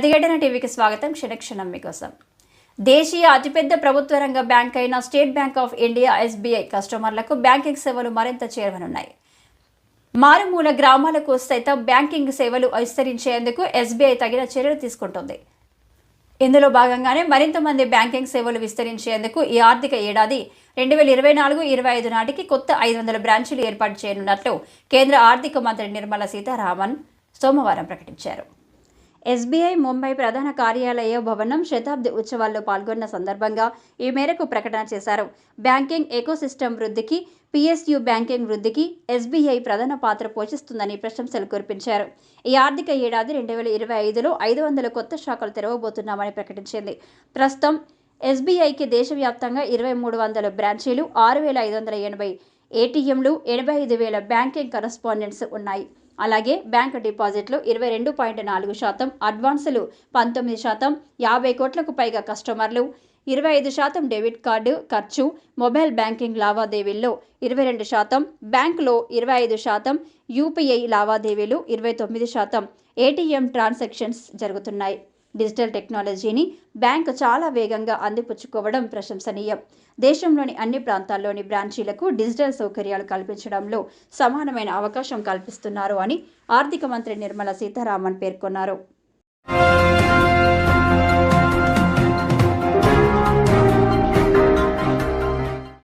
ప్రతిఘటన టీవీకి స్వాగతం. క్షణక్షణం మీకోసం. దేశీయ అతిపెద్ద ప్రభుత్వ రంగ బ్యాంక్ అయిన State Bank of India SBI కస్టమర్లకు బ్యాంకింగ్ సేవలు మరింత చేరువనున్నాయి. మారుమూల గ్రామాలకు సైతం బ్యాంకింగ్ సేవలు విస్తరించేందుకు ఎస్బీఐ తగిన చర్యలు తీసుకుంటుంది. ఇందులో భాగంగానే మరింత మంది బ్యాంకింగ్ సేవలు విస్తరించేందుకు ఈ ఆర్థిక ఏడాది రెండు వేల ఇరవై నాలుగు ఇరవై ఐదు నాటికి కొత్త ఐదు వందల బ్రాంచీలు ఏర్పాటు చేయనున్నట్లు కేంద్ర ఆర్థిక మంత్రి నిర్మలా సీతారామన్ సోమవారం ప్రకటించారు. ఎస్బీఐ ముంబై ప్రధాన కార్యాలయ భవనం శతాబ్ది ఉత్సవాల్లో పాల్గొన్న సందర్భంగా ఈ మేరకు ప్రకటన చేశారు. బ్యాంకింగ్ ఎకోసిస్టమ్ వృద్ధికి పిఎస్యు బ్యాంకింగ్ వృద్ధికి ఎస్బీఐ ప్రధాన పాత్ర పోషిస్తుందని ప్రశంసలు కురిపించారు. ఈ ఆర్థిక ఏడాది రెండు వేల ఇరవై ఐదులో ఐదు వందల కొత్త శాఖలు తెరవబోతున్నామని ప్రకటించింది. ప్రస్తుతం ఎస్బీఐకి దేశవ్యాప్తంగా ఇరవై మూడు వందల బ్రాంచీలు ఆరు వేల ఐదు వందల ఎనభై ఏటీఎంలు ఎనభై ఐదు వేల బ్యాంకింగ్ కరస్పాండెంట్స్ ఉన్నాయి. అలాగే బ్యాంక్ డిపాజిట్లు ఇరవై రెండు పాయింట్ నాలుగు శాతం అడ్వాన్సులు పంతొమ్మిది శాతం యాభై కోట్లకు పైగా కస్టమర్లు ఇరవై ఐదు శాతం డెబిట్ కార్డు ఖర్చు మొబైల్ బ్యాంకింగ్ లావాదేవీల్లో ఇరవై రెండు శాతం బ్యాంకులో ఇరవై ఐదు శాతం యూపీఐ లావాదేవీలు ఇరవై తొమ్మిది శాతం. ఏటీఎం ట్రాన్సాక్షన్స్ జరుగుతున్నాయి. డిజిటల్ టెక్నాలజీని బ్యాంక్ చాలా వేగంగా అందిపుచ్చుకోవడం ప్రశంసనీయం. దేశంలోని అన్ని ప్రాంతాల్లోని బ్రాంచీలకు డిజిటల్ సౌకర్యాలు కల్పించడంలో సమానమైన అవకాశం కల్పిస్తున్నారు అని ఆర్థిక మంత్రి నిర్మలా సీతారామన్ పేర్కొన్నారు.